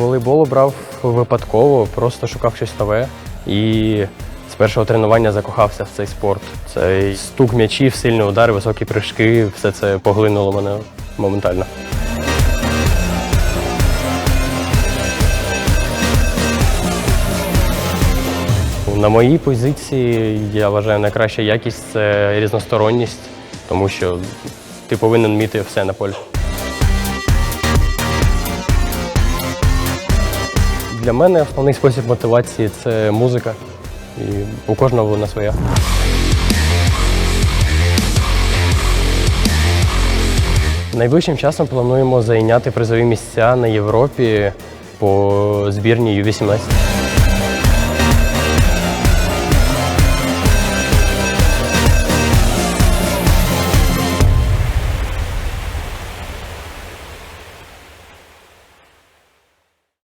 волейбол обрав випадково, просто шукав щось нове. І з першого тренування закохався в цей спорт. Цей стук м'ячів, сильні удари, високі прыжки, все це поглинуло мене моментально. На моїй позиції я вважаю найкраща якість це різносторонність, тому що ти повинен вміти все на полі. Для мене основний спосіб мотивації це музика. І у кожного вона своя. Найближчим часом плануємо зайняти призові місця на Європі по збірній Ю-18.